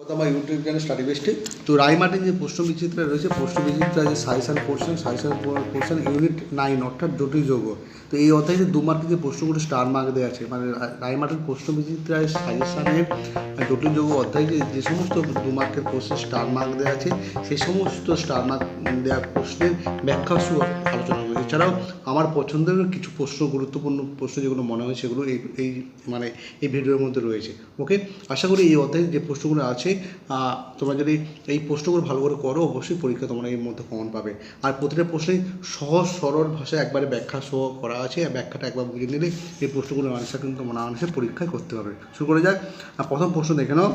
আমার YouTube channel study বেস্টে তো রায়মার্টিন যে প্রশ্ন বিচিত্রা রয়েছে, প্রশ্ন বিচিত্রা যে suggestion portion suggestion portion unit nine অর্থাৎ জটিল যোগ। তো এই অধ্যায়ে যে দু মার্কের যে প্রশ্নগুলো স্টার মার্ক দেওয়া আছে মানে রায়মার্টিন প্রশ্ন বিচিত্রায় সাজেশনের জটিল যোগ অধ্যায়ে যে যে সমস্ত দু মার্কের প্রশ্নে স্টার মার্ক দেওয়া আছে সেই সমস্ত স্টার মার্ক দেওয়া প্রশ্নের ব্যাখ্যা আলোচনা এছাড়াও আমার পছন্দের কিছু প্রশ্ন, গুরুত্বপূর্ণ প্রশ্ন যেগুলো মনে হয় সেগুলো এই এই মানে এই ভিডিওর মধ্যে রয়েছে। ওকে? আশা করি এই অধ্যায়ে যে প্রশ্নগুলো আছে তোমরা যদি এই প্রশ্নগুলো ভালো করে করো, অবশ্যই পরীক্ষা তোমরা এর মধ্যে কমন পাবে। আর প্রতিটা প্রশ্নেই সহজ, সরল ভাষায় একবারে ব্যাখ্যা সহ করা আছে। ব্যাখ্যাটা একবার বুঝে নিলে এই প্রশ্নগুলোর আনসার কিন্তু তোমরা মানুষের পরীক্ষায় করতে পারবে। শুরু করে যাক। প্রথম প্রশ্ন দেখে নাও।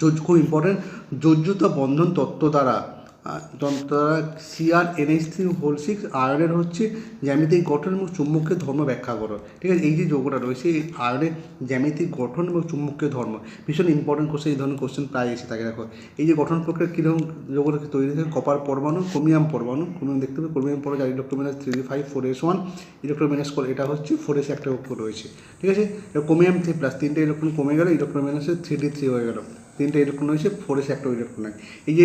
যোজ খুব ইম্পর্টেন্ট যোজ্যতা বন্ধন তত্ত্ব দ্বারা CR NH three whole six আয়নের হচ্ছে জ্যামিতিক গঠন এবং চুম্বকীয় ধর্ম ব্যাখ্যা করো। ঠিক আছে? এই যে যৌগটা রয়েছে, এই আয়নের জ্যামিতিক গঠন এবং চুম্বকীয় ধর্ম, ভীষণ ইম্পর্টেন্ট কোশ্চেন এই ধরনের কোশ্চেন প্রায় এসে থাকে। দেখো, এই যে গঠন প্রক্রিয়া কীরকম যৌগটা তৈরি থাকে কপার পরমাণু ক্রোমিয়াম পরমাণু। ক্রোমিয়াম দেখতে পাবে ক্রোমিয়াম পরমাণু যার ইলেকট্রো minus three five four S one electro মাইনাস এটা হচ্ছে ফোর এস একটা রয়েছে। ঠিক আছে? ক্রোমিয়াম থ্রি প্লাস তিনটে ইলেকট্রন কমে গেল ইলেকট্রো মাইনাসে থ্রি ডি থ্রি হয়ে গেল। তিনটে ইলেকট্রন হয়েছে ফোর এসে একটা ইলেকট্রন হয় এই যে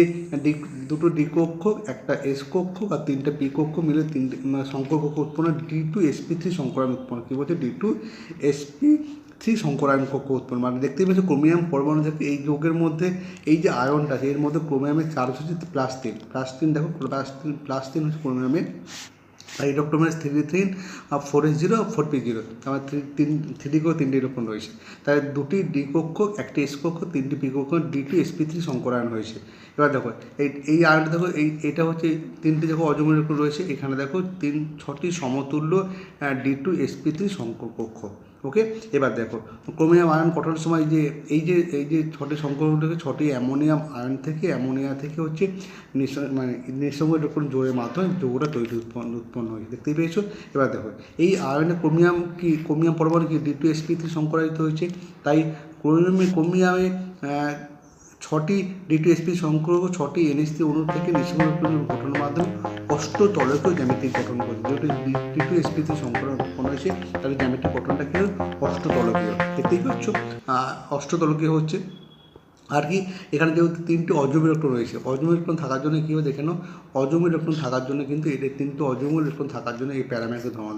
দুটো ডি কক্ষক একটা এস কক্ষক আর তিনটে পি কক্ষ মিলে তিনটে মানে শঙ্কর কক্ষ উৎপন্ন ডি টু এসপি থ্রি শঙ্করায়ন উৎপন্ন। কী বলছে? ডি টু এসপি থ্রি শঙ্করায়ন কক্ষ উৎপন্ন। মানে দেখতেই পাচ্ছি ক্রোমিয়াম পরমাণু থেকে এই যৌগের মধ্যে এই যে আয়নটা আছে, এর মধ্যে ক্রোমিয়ামের চার্জ হচ্ছে প্লাস তিন প্লাস তিন দেখো প্লাস তিন প্লাস তিন হচ্ছে ক্রোমিয়ামের আর ইলেকট্রোমেন্স থ্রি থ্রি আর four S zero four P zero আমার থ্রি তিন থ্রি কো তিনটি ইলেকট্রন রয়েছে। তাই দুটি ডি কক্ষ, একটি এস কক্ষ, তিনটি পি কক্ষ ডি টু এসপি থ্রি সংকরায়ন হয়েছে। এবার দেখো, এই এই আয়নটা দেখো, এই, এটা হচ্ছে তিনটি দেখো অজম ইলেকট্রন রয়েছে। এখানে দেখো তিন, ছটি সমতুল্য ডি টু এসপি থ্রি সংকর কক্ষ। ওকে এবার দেখো, ক্রোমিয়াম আয়ন গঠনের সময় যে, এই যে এই যে ছটি সংকলন থেকে, ছটি অ্যামোনিয়াম আয়ন থেকে, অ্যামোনিয়া থেকে হচ্ছে মানে নিঃসঙ্গ ইলেকট্রন জোরের মাধ্যমে যৌগটা তৈরি উৎপন্ন উৎপন্ন হয়েছে। দেখতেই পেয়েছ? এবার দেখো, এই আয়নে ক্রোমিয়াম কি, ক্রোমিয়াম পরমাণু কি ডি টু এসপি থ্রি সংকরায়িত হয়েছে? তাই ক্রোমিয়ামে ক্রোমিয়ামে ছটি ডিটিএসপি সংক্রমক ছটি এনএসসি অণু থেকে নিঃসঙ্গ গঠনের মাধ্যমে অষ্টতলকীয় জ্যামিতিক গঠন করছে যেহেতু ডিটু এসপিতে সংক্রমণ উৎপন্ন হয়েছে, তাহলে জ্যামিতিক গঠনটা কি হবে? অষ্টতলকীয়। দেখতেই পাচ্ছ? অষ্টতলকীয় হচ্ছে। আর কি, এখানে যেহেতু তিনটি অজম ইলেকট্রন রয়েছে, অজম ইলেকট্রন থাকার জন্য কী হবে দেখে নাও? অজম ইলেকট্রন থাকার জন্য কিন্তু এদের তিনটি অজম ইলেকট্রন থাকার জন্য এই প্যারামিটার ধর্ম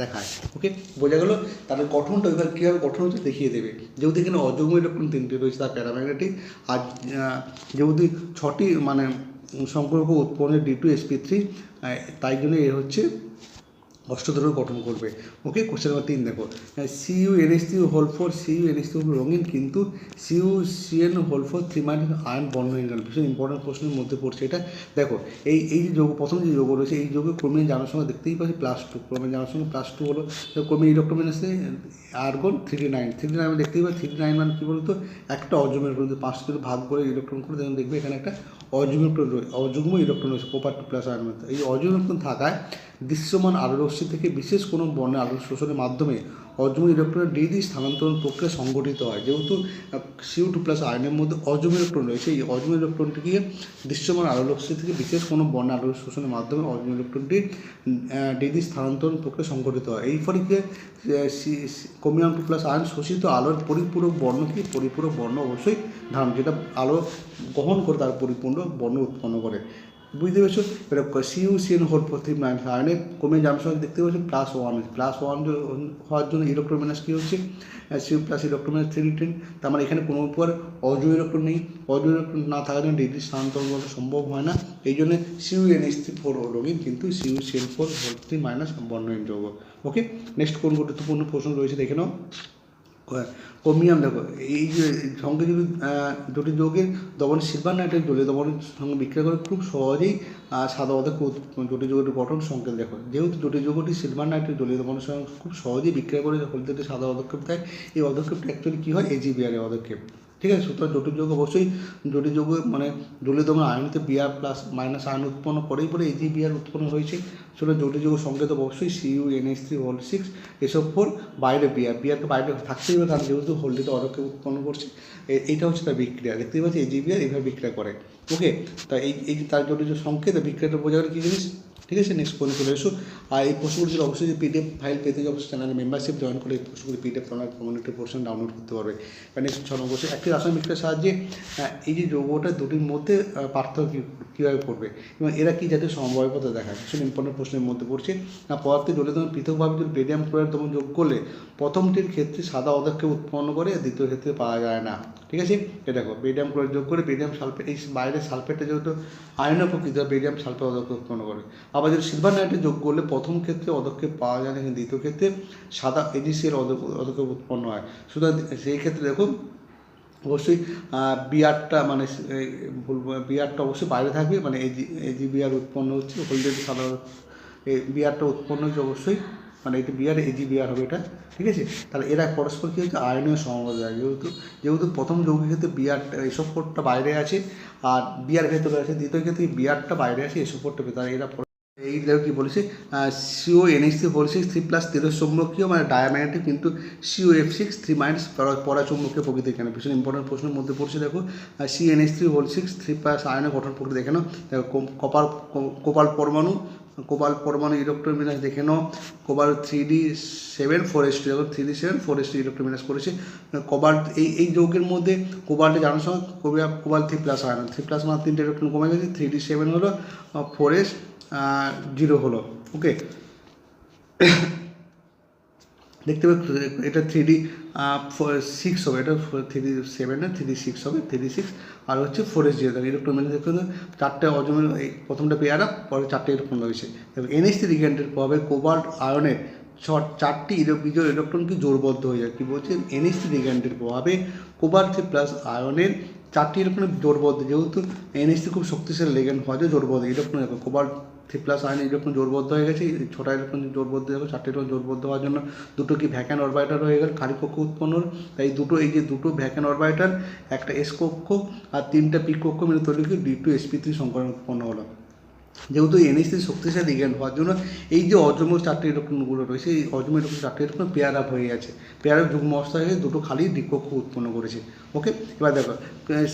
দেখায়। ওকে? বোঝা গেল? তাহলে গঠনটা ওইভাবে কীভাবে গঠন হচ্ছে দেখিয়ে দেবে। যেহেতু এখানে অজম ইলেকট্রন তিনটি রয়েছে তার প্যারামিটারটি, আর যেহেতু ছটি মানে সম্পর্ক উৎপন্ন ডি টু এসপি থ্রি তাই জন্য এ হচ্ছে অষ্টধরণ গঠন করবে। ওকে কোশ্চেন নাম্বার তিন দেখো। CU NS three whole four CU NS three রঙিন কিন্তু CU CN whole four three minus ion বর্ণহীন ভীষণ ইম্পর্টেন্ট প্রশ্নের মধ্যে পড়ছে এটা। দেখো, এই এই যে যোগ, প্রথম যে যোগ রয়েছে, এই যোগে ক্রমে জানার সঙ্গে দেখতেই পাচ্ছি প্লাস টু ক্রমে জানার সঙ্গে প্লাস টু হলো ক্রমে ইলেকট্রোমিনাসে argon three nine three nine আমি দেখতেই পাচ্ছি থ্রি নাইন মানে কী বলতো? একটা অজমের কিন্তু পাঁচ থেকে ভাগ করে ইলেকট্রন করে, দেখবে এখানে একটা অযুগ্ম রয়েছে অযুগ্ম ইলেকট্রন রয়েছে কোপার টু প্লাস আয়ন এই অযুগ্ম থাকায় দৃশ্যমান আলো রশ্মি থেকে বিশেষ কোনো বর্ণের আলো শোষণের মাধ্যমে অযুগ্ম ইলেকট্রনের ডিডি স্থানান্তরণ প্রক্রিয়া সংগঠিত হয়। যেহেতু সিউ টু প্লাস আয়নের মধ্যে অযুগ্ম ইলেকট্রন রয়েছে, এই অযুগ্ম ইলেকট্রনটিকে দৃশ্যমান আলো রশ্মি থেকে বিশেষ কোনো বর্ণের আলো শোষণের মাধ্যমে অযুগ্ম ইলেকট্রনটির ডিডি স্থানান্তরণ প্রক্রিয়া সংগঠিত হয়। এই ফলে কি কোমিয়াম টু প্লাস আয়ন শোষিত আলোর পরিপূরক বর্ণ কি? পরিপূরক বর্ণ অবশ্যই ধারণ যেটা আলো গ্রহণ করে, তার পরিপূর্ণ বর্ণ উৎপন্ন করে। বুঝতে পেরেছ? এটা সিউ সিএন হোল প্রতি আয়নে কমে যাওয়ার দেখতে পাচ্ছি প্লাস ওয়ান প্লাস ওয়ান হওয়ার জন্য ইলেকট্রোমিনাস কী হচ্ছে? সিউ প্লাস ইলেকট্রোমিনাস থ্রি টেন তার মানে এখানে কোনো উপর অজয় ইলেকট্রন নেই। অজয় ইলেকট্রন না থাকার জন্য ডিগ্রি স্থানান্তর করা সম্ভব হয় না। এই জন্য CU N S three four রঙিন কিন্তু CU CN four whole three minus বর্ণহীন যৌগ ওকে নেক্সট কোন গুরুত্বপূর্ণ প্রশ্ন রয়েছে দেখে নাও। ক্রোমিয়াম দেখো, এই যে সঙ্গে যদি দুটি যৌগের দমন সিলভার নাইট্রেট জলীয় দমনের সঙ্গে বিক্রিয়া করে খুব সহজেই সাদা পদার্থ জটি যৌগটির গঠন সংকেত দেখো। যেহেতু জটি যৌগটি সিলভার নাইট্রেট জলীয় দমনের সঙ্গে খুব সহজেই বিক্রিয়া করে হলদেটে সাদা পদক্ষেপ দেয়, এই পদক্ষেপটা অ্যাকচুয়ালি কী হয়? এজিবিআরের পদক্ষেপ। ঠিক আছে, সুতরাং জটিল যৌগ অবশ্যই জটিল যৌগ মানে জলীয় দমন আয়নিতে বিআর প্লাস মাইনাস আয়ন উৎপন্ন করেই পরে এজি বিআর উৎপন্ন হয়েছে, সুতরাং জটিল যৌগ সংকেত অবশ্যই CU NS three whole six এসব ফোর বাইরে বিয়ার বিয়ারকে বাইরে থাকতেই হবে, কারণ যেহেতু হোল্ডিতে অরক্ষে উৎপন্ন করছে এইটা হচ্ছে তার বিক্রিয়া দেখতেই পাচ্ছি এজি বিয়ার এইভাবে বিক্রিয়া করে ওকে তা এই এই তার জটিল যে সংকেত বিক্রিয়াটা বোঝা গেলে কী জিনিস, ঠিক আছে নেক্সট পয়েন্ট চলে এসো আর এই প্রশ্নগুলি যদি অবশ্যই যে পিডিএফ ফাইল পেতে অবশ্যই চ্যানেলে মেম্বারশিপ জয়েন করে এই প্রশ্নগুলি পিডিএফ তোমার কমিউনিটি পোর্শন ডাউনলোড করতে পারবে। কারণ এই ছ নম্বর একটি রাসায়নিক বিক্রিয়ার সাহায্যে এই যে যৌগটা দুটির মধ্যে পার্থক্য কীভাবে করবে? এবং এরা কী জাতীয় সমবায়বতা দেখায়? ভীষণ ইম্পর্টেন্ট প্রশ্নের মধ্যে পড়ছে। না পদার্থে জলে তুমি পৃথকভাবে যদি বেরিয়াম ক্লোরাইড তুমি যোগ করলে, প্রথমটির ক্ষেত্রে সাদা অদক্ষেপ উৎপন্ন করে দ্বিতীয় ক্ষেত্রে পাওয়া যায় না। ঠিক আছে? এটা দেখো বেরিয়াম ক্লোরাইড যোগ করে বেরিয়াম সালফেট এই বাইরের সালফেটটা যেহেতু আয়ন প্রকৃতি বেরিয়াম সালফেট অদক্ষেপ উৎপন্ন করে। আবার যদি সিলভার নাইট্রেট যোগ করলে প্রথম ক্ষেত্রে অদক্ষেপ পাওয়া যায় না, কিন্তু দ্বিতীয় ক্ষেত্রে সাদা এজিসিএল অদক্ষেপ উৎপন্ন হয়। সুতরাং সেই ক্ষেত্রে দেখুন, অবশ্যই বিয়ারটা মানে বিয়ারটা অবশ্যই বাইরে থাকবে মানে এজি এজি বিয়ার উৎপন্ন হচ্ছে, হলদে সাদা বিয়ারটা উৎপন্ন হচ্ছে অবশ্যই মানে এটা বিয়ার এজি বিয়ার হবে এটা, ঠিক আছে? তাহলে এরা পরস্পর কী হচ্ছে আয়নীয় সমবায় যেহেতু যেহেতু প্রথম যৌগের ক্ষেত্রে বিয়ারটা এসব কোডটা বাইরে আছে, আর বিয়ার ভেতরে আছে, দ্বিতীয় ক্ষেত্রে বিয়ারটা বাইরে আছে, এসব কোডটা ভেতরে এরা এই কি বলেছে CO three four six three plus চুম্বকীয় মানে ডায়াম্যাগনেটিক কিন্তু CO F six three minus পরাচুম্বকীয় প্রকৃতি কেন? ভীষণ ইম্পর্টেন্ট প্রশ্নের মধ্যে পড়ছে, দেখো। C NH three whole six three plus আয়নের গঠন প্রকৃতি, দেখে নাও। দেখো, কো- কপার কোপাল পরমাণু কোপাল পরমাণু ইলেকট্রন বিন্যাস দেখে নাও। Cobalt three D seven four S two দেখো three D seven four S two electron বিন্যাস করেছে। কোবাল্ট এই এই যৌগের মধ্যে কোবাল্টে জানার সময় cobalt three plus ion three plus মানে তিনটে ইলেকট্রন কমে গেছে থ্রি ডি সেভেন হলো ফোর এস জিরো হলো ওকে দেখতে পাচ্ছ, এটা থ্রি ডি সিক্স হবে, এটা থ্রি ডি সেভেন না থ্রি সিক্স হবে থ্রি সিক্স আর হচ্ছে ফোর এস জিরো ইলেকট্রন মানে দেখতে চারটে অজমের, এই প্রথমটা পেয়ার আপ পরে চারটে ইলেকট্রন রয়েছে। এনএসসি রিগেন্টের প্রভাবে কোবাল্ট আয়নের চারটি ইলে- বিজয় ইলেকট্রনকে জোরবদ্ধ হয়ে যায়। কী বলছে? এনএসসি রিগেন্টের প্রভাবে কোবাল্ট থ্রি প্লাস আয়নের চারটি ইলেকট্রন জোরবদ্ধ, যেহেতু এনএসসি খুব শক্তিশালী লেগেন্ড হয় যে জোরবদ্ধ ইলেকট্রন কোবাল্ট থ্রি প্লাস আইন ইলেকট্রন জোরবদ্ধ হয়ে গেছে ছটা ইলেকট্রন জোরবদ্ধ গেছে চারটে ইলেকট্রন জোরবদ্ধ হওয়ার জন্য দুটো কি ভ্যাকান অরবাইটার হয়ে গেল খালি কক্ষ উৎপন্ন তাই দুটো, এই যে দুটো ভ্যাকান অরবাইটার একটা এস কক্ষ আর তিনটা পি কক্ষ মিলে তৈরি ডি টু এসপি থ্রি সংকরণ উৎপন্ন হলো। যেহেতু এনএসসি শক্তিশালী জ্ঞান হওয়ার জন্য এই যে অজম চারটে ইলেকট্রনগুলো রয়েছে, এই অজম ইলেকট্রন চারটে ইলেকট্রন পেয়ার আপ হয়ে গেছে। পেয়ার আপ যুগ্ম অবস্থায় হয়ে দুটো খালি দ্বিকক্ষ উৎপন্ন করেছে। ওকে এবার দেখো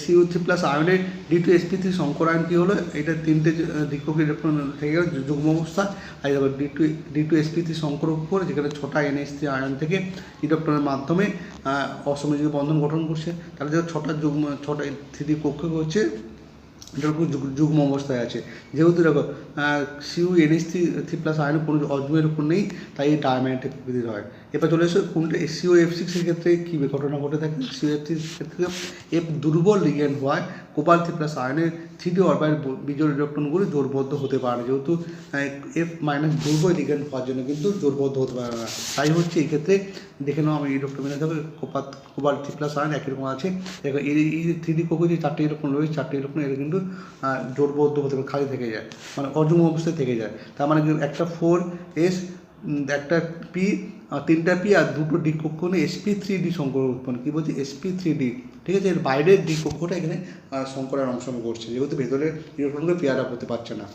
সিও থ্রি প্লাস আয়নের ডি টু এসপি থ্রি সংকরায়ন কী হলো? এটা তিনটে দ্বিকক্ষ ইলেকট্রন থেকে গেল যুগ্ম অবস্থা। আর দেখো D two D two SP three সংকরক করে যেখানে ছটা এনএস থ্রি আয়ন থেকে ইলেকট্রনের মাধ্যমে অসমযোজী বন্ধন গঠন করছে। তাহলে ছটা যুগ্ম, ছটা থ্রি কক্ষ হচ্ছে এটা খুব যুগ- যুগ্ম অবস্থায় আছে। যেহেতু দেখো CU NS three three plus ion কোনো অজমের উপর নেই, তাই ডায়াম্যাগনেটিক হয়। এবার চলে এসো কোনটা? সিও এফ সিক্সের ক্ষেত্রে কী ঘটনা ঘটে থাকে? সিও এফ সিক্সের ক্ষেত্রে এফ দুর্বল লিগেন্ড হওয়ায় কোপাল থ্রি প্লাস আয়নের থ্রি অরবাইট বিজোড় ইলেকট্রনগুলি জোরবদ্ধ হতে পারে না। যেহেতু এফ মাইনাস দুর্বল লিগেন্ড হওয়ার জন্য কিন্তু জোরবদ্ধ হতে পারে না। তাই হচ্ছে এই ক্ষেত্রে দেখে নাও আমি ইলেকট্রন মিলে দেখো কোপাত কোপাল থ্রি প্লাস আয়ন একই রকম আছে। দেখো এই এই থ্রি কোকো যে চারটে ইলেকট্রন রয়েছে চারটে ইলেকট্রন এটা কিন্তু আহ, জোরবদ্ধ হতে পারে খালি থেকে যায় মানে অযুগ্ম অবস্থায় থেকে যায়। তার মানে একটা ফোর এস একটা পি তিনটা পি আর দুটো ডি কক্ষ নিয়ে এসপি থ্রি ডি সংকর উৎপন্ন। কী বলছে? এসপি থ্রি ডি ঠিক আছে? এর বাইরের ডি কক্ষটা এখানে আহ, সংকরের অংশগ্রহণ করছে। যেহেতু ভেতরে ইলেকট্রনগুলো পেয়ার আপ হতে পারছে না।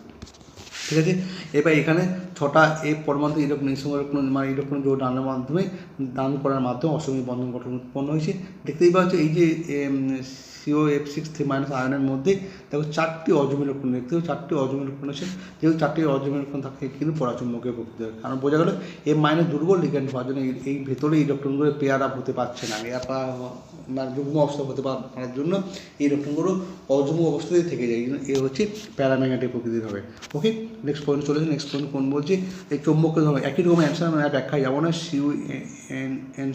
ঠিক আছে? এবার এখানে ছটা এ পরমাণু ইলেকট্রন ইলেকট্রন মানে ইলেকট্রন জোর দানের মাধ্যমে দান করার মাধ্যমে অসমিক বন্ধন গঠন উৎপন্ন হয়েছে। দেখতেই পাচ্ছ এই যে CO F six three minus আয়নের মধ্যে দেখো চারটি অজম ইলেকট্রন দেখতে পাচ্ছ চারটি অজম ইলেকট্রন আছে। যেহেতু চারটি অজম ইলেকট্রন থাকে, কিন্তু পরাচুম্বকীয় প্রকৃতি হবে। কারণ বোঝা গেল এম মাইনাস দুর্বল লিগ্যান্ড হওয়ার জন্য এই- এই ভেতরে ইলেকট্রনগুলো পেয়ার আপ হতে পারছে না। মানে যুগ্ম অবস্থা হতে পারার জন্য এই ইলেকট্রনগুলো অযুগ্ম অবস্থাতেই থেকে যায়। এই এ হচ্ছে প্যারাম্যাগনেটিক প্রকৃতির হবে। ওকে নেক্সট পয়েন্ট চলেছে। নেক্সট পয়েন্ট কোন বলছে? এই চৌম্বকীয় ধর্ম, একই রকম অ্যান্সার মানে ব্যাখ্যা যাব না। CU N N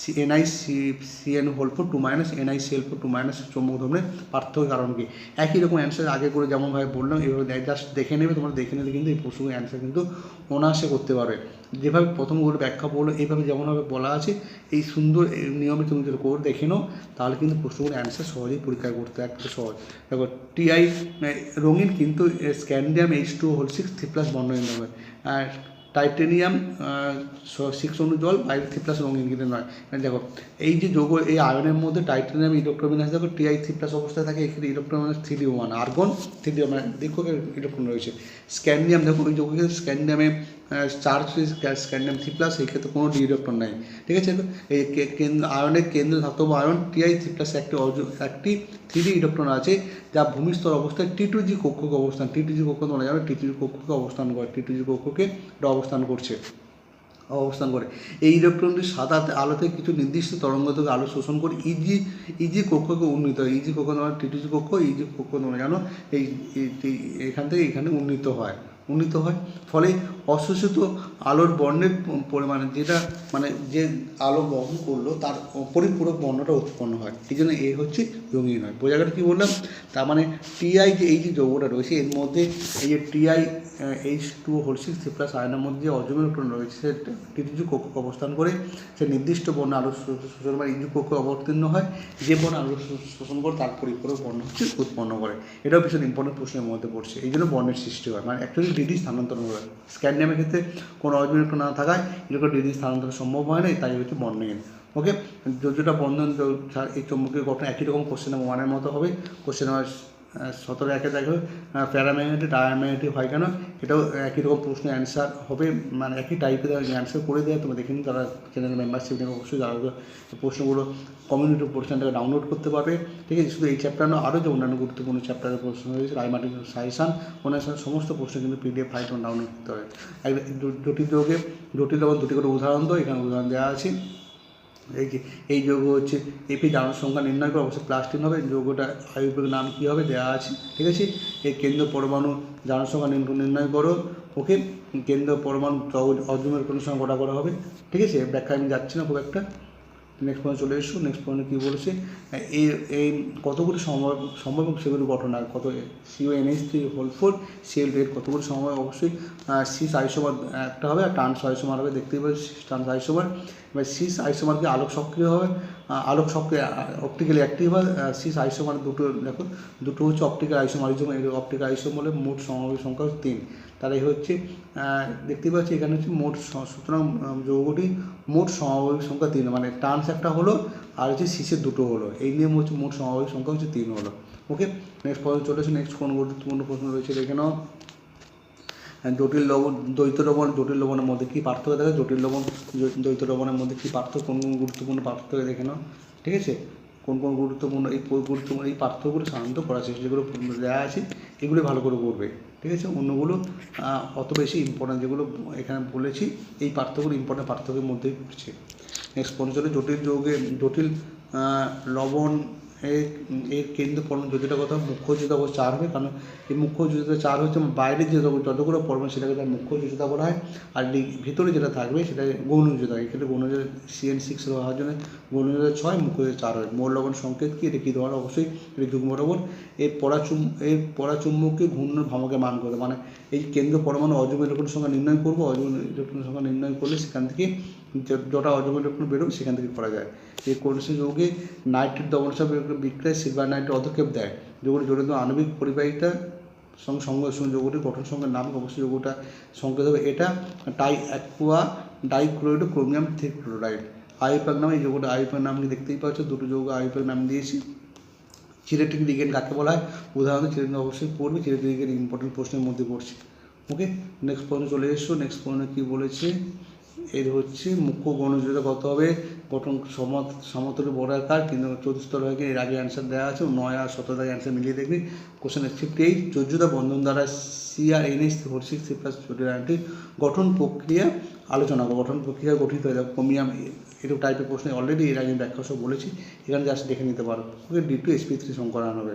C N C C N whole four two minus N I C L four two minus চৌম্বক ধর্মের পার্থক্য কারণ কি? একই রকম অ্যান্সার আগে করে যেমনভাবে বললাম, এভাবে জাস্ট দেখে নেবে, তোমরা দেখে নিলে কিন্তু এই প্রশ্নের অ্যান্সার কিন্তু অনায়াসে করতে পারবে। যেভাবে প্রথম ওর ব্যাখ্যা বলল, এইভাবে যেমনভাবে বলা আছে, এই সুন্দর নিয়মে তুমি যদি করে দেখে নাও, তাহলে কিন্তু প্রশ্নগুলোর অ্যান্সার সহজেই পরীক্ষা করতে একটা সহজ। দেখো টিআই রঙিন কিন্তু scandium H two whole six three plus হবে আর টাইটেনিয়াম সিক্স অনু জল বাইরে থ্রি প্লাস রঙিন কিন্তু নয়। মানে দেখো, এই যে যোগ, এই আয়নের মধ্যে টাইটেনিয়াম ইলেকট্রোমিনাস দেখো টিআই থ্রি প্লাস অবস্থায় থাকে, এখানে ইলেকট্রোমিনাস থ্রি ওয়ান আর্গন থ্রি মানে দীর্ঘ ইলেকট্রন রয়েছে। স্ক্যান্ডিয়াম দেখো, ওই যোগ স্ক্যান্ডিয়ামে চার্জ স্ক্যান্ডিয়াম থ্রি প্লাস এই ক্ষেত্রে কোনো ডি ইলেকট্রন নাই ঠিক আছে? এই কেন্দ্র, আয়নের কেন্দ্র ধাতব আয়ন টিআই থ্রি প্লাস একটি একটি থ্রি ইলেকট্রন আছে, যা ভূমিস্তর অবস্থায় টি টু জি কক্ষকে অবস্থান টি টু জি কক্ষ তোমরা জানো টি টু জি কক্ষকে অবস্থান করে টি টু জি কক্ষকে অবস্থান করছে, অবস্থান করে। এই ইলেকট্রনটি সাদা আলোতে কিছু নির্দিষ্ট তরঙ্গ থেকে আলো শোষণ করে ইজি ইজি কক্ষকে উন্নীত হয়। ইজি কক্ষ তোমার টিটিজি কক্ষ ইজি কক্ষ তোমরা জানো এই- এখান থেকে এখানে উন্নীত হয় উন্নীত হয়। ফলে অশোষিত আলোর বর্ণের পরিমাণে, যেটা মানে যে আলো বহন করল, তার পরিপূরক বর্ণটা উৎপন্ন হয়। এই জন্য এ হচ্ছে রঙিন হয়। বোঝা গেল কী বললাম? তার মানে টিআই যে এই যে যৌগটা রয়েছে, এর মধ্যে এই যে TI H two whole six three plus আয়নের মধ্যে যে অজমের ইলেকট্রন রয়েছে, সে টিটিজু কক্ষকে অবস্থান করে। সে নির্দিষ্ট বর্ণ আলো শোষণ বা ইজু কক্ষে অবতীর্ণ হয়। যে বর্ণ আলো শোষণ করে, তার পরিপূরক বর্ণ হচ্ছে উৎপন্ন করে। এটাও ভীষণ ইম্পর্টেন্ট প্রশ্নের মধ্যে পড়ছে। এই জন্য বর্ণের সৃষ্টি হয়। মানে অ্যাকচুয়ালি ডিডি স্থানান্তরণ হয় স্ক্যান্ডিয়ামের ক্ষেত্রে কোনো অজমের ইলেকট্রন না থাকায় এরকম ডিডি স্থানান্তর সম্ভব হয় না, তাই হচ্ছে বর্ণহীন ওকে যেটা বন্ধন এই চৌম্বকীয় গঠন একই রকম কোশ্চেন ওয়ানের মতো হবে। কোশ্চেন সতেরো একে দেখো প্যারাম্যাগনেটিক ডায়াম্যাগনেটিক হয় কেন? এটাও একই রকম প্রশ্নের অ্যান্সার হবে মানে একই টাইপের অ্যান্সার করে দেওয়া তোমরা দেখে নিই তারা চ্যানেল মেম্বারশিপ নেবে, অবশ্যই যারা প্রশ্নগুলো কমিউনিটি পোর্শনটাকে ডাউনলোড করতে পারবে, ঠিক আছে? শুধু এই চ্যাপ্টার নয়, আরও যে অন্যান্য গুরুত্বপূর্ণ চ্যাপ্টারের প্রশ্ন রয়েছে রায়মাটির সাইসান, ওনার সমস্ত প্রশ্ন কিন্তু পিডিএফ ফাইল ডাউনলোড করতে হবে। জটিল যোগে জটিল এবং দুটি করে উদাহরণ তো এখানে উদাহরণ দেওয়া আছে। এই যে, এই যৌগ হচ্ছে এপি জানার সংখ্যা নির্ণয় করে অবশ্যই প্লাস্টিক হবে, যৌগটা আয়ুর্বেদ নাম কী হবে দেওয়া আছে, ঠিক আছে? এই কেন্দ্র পরমাণু জানার সংখ্যা নির্ণয় করো ওকে কেন্দ্র পরমাণু অজমের কোনো সংখ্যা গোটা করা হবে, ঠিক আছে? ব্যাখ্যা আমি যাচ্ছি না খুব একটা। নেক্সট পয়েন্ট চলে এসো নেক্সট পয়েন্টে কী বলেছে? এই এই কতগুলি সম্ভব সম্ভব সেগুলি গঠন কত CO NS three whole four CL এর কতগুলি সময় অবশ্যই সিস আইসোমার একটা হবে, আর ট্রান্স আইসোমার হবে, দেখতেই পাচ্ছি ট্রান্স আইসোমার এবার সিস আইসোমারকে আলোক সক্রিয় হবে? আলোক সক্রিয় অপটিক্যালি অ্যাক্টিভ হয় সিস আইসোমার দুটো, দেখো, দুটো হচ্ছে অপটিক্যাল আইসোমার অপটিক্যাল আইসোমার হলে মোট সমাবেশ সংখ্যা তিন। তাহলে হচ্ছে আহ, দেখতেই পাচ্ছি এখানে হচ্ছে মোট সুতরাং যৌগটি মোট সমাবেশ সংখ্যা তিন মানে টার্নস একটা হলো আর হচ্ছে শীষের দুটো হলো। এই নিয়ে হচ্ছে মোট সমাবেশ সংখ্যা হচ্ছে তিন হলো। ওকে নেক্সট প্রশ্ন চলে এসে নেক্সট কোন গুরুত্বপূর্ণ প্রশ্ন রয়েছে দেখে নাও। জটিল লবণ দ্বৈত লবণ জটিল লবণের মধ্যে কী পার্থক্য দেখা জটিল লবণ দ্বৈত লবণের মধ্যে কী পার্থক্য কোন কোন গুরুত্বপূর্ণ পার্থক্য দেখে নাও। ঠিক আছে? কোন কোন গুরুত্বপূর্ণ এই গুরুত্বপূর্ণ এই পার্থক্যগুলো সাধারণত করার চেষ্টা যেগুলো দেওয়া আছে এগুলো ভালো করে করবে। ঠিক আছে? অন্যগুলো অত বেশি ইম্পর্ট্যান্ট যেগুলো এখানে বলেছি, এই পার্থক্যগুলো ইম্পর্ট্যান্ট পার্থক্যের মধ্যেই পড়ছে। নেক্সট পঞ্চলে জটিল যৌগে, জটিল লবণ এর কেন্দ্র পরমাণু যোজিতা কথা মুখ্য বলে চার হবে, কারণ এই মুখ্য যোজিতা চার হচ্ছে বাইরের যে যতগুলো পরমাণু সেটাকে তার মুখ্য যোজিতা বলা হয়, আর ভিতরে যেটা থাকবে সেটা গৌণ যোজিতা এক্ষেত্রে গৌণ যোজিতা সিএন সিক্স হওয়ার জন্য গৌণ যোজিতা ছয় মুখ্য যোজিতা চার হয় মোল লবণ সংকেত কি? এটা কী ধরনের অবশ্যই এটা যুগ্ম লবণ। এর পরাচুম এর পরাচুম্বককে ঘূর্ণ ভ্রামকে মান করে মানে এই কেন্দ্র পরমাণু অজম ইলেকট্রন সংখ্যা নির্ণয় করব অজম ইলেকট্রন সংখ্যা নির্ণয় করলে সেখান থেকে যটা অজম ইলেকট্রন বেরোবে সেখান থেকে করা যায়। এই কোর্সে যৌগে নাইট্রেট দমনসব বিক্রয় সিলভার নাইট্রেট অধক্ষেপ দেয়। যেগুলো জড়িত আণবিক পরিবাহিতা সঙ্গে সংঘর্ষণ যৌগটির গঠন সঙ্গে নাম অবশ্যই যৌগটা সংকেত হবে। এটা টাই aqua dichloride chromium trichloride IUPAC নামে এই যৌগটা আইপ্যাক নাম দেখতেই পাচ্ছ? দুটো যৌগ আইপ্যাক নাম দিয়েছি। চিরেটিক লিগেন্ড কাকে বলা হয়? উদাহরণে চিরেটিক অবশ্যই পড়বে চিরেটিক লিগেন্ড ইম্পর্টেন্ট প্রশ্নের মধ্যে পড়ছে। ওকে নেক্সট পয়েন্টে চলে এসো। নেক্সট পয়েন্টে কী বলেছে? এর হচ্ছে মুখ্য গণযোগিতা কত হবে? গঠন সমত, সমতলে বড় আকার, কিন্তু চতুস্তর হয়ে এর আগে অ্যান্সার দেওয়া আছে, নয় আর সতেরো আগে অ্যান্সার মিলিয়ে দেখবি। কোশ্চেন ফিফটি এইট যোজ্যতা বন্ধন দ্বারা C R N four six three plus চোদ্দটি গঠন প্রক্রিয়া আলোচনা গঠন প্রক্রিয়া গঠিত হয়ে যাবে কমিয়াম এরকম টাইপের প্রশ্ন অলরেডি এর আগে ব্যাখ্যা সব বলেছি। এখানে জাস্ট দেখে নিতে পারো। Okay D two SP three সংকরণ হবে।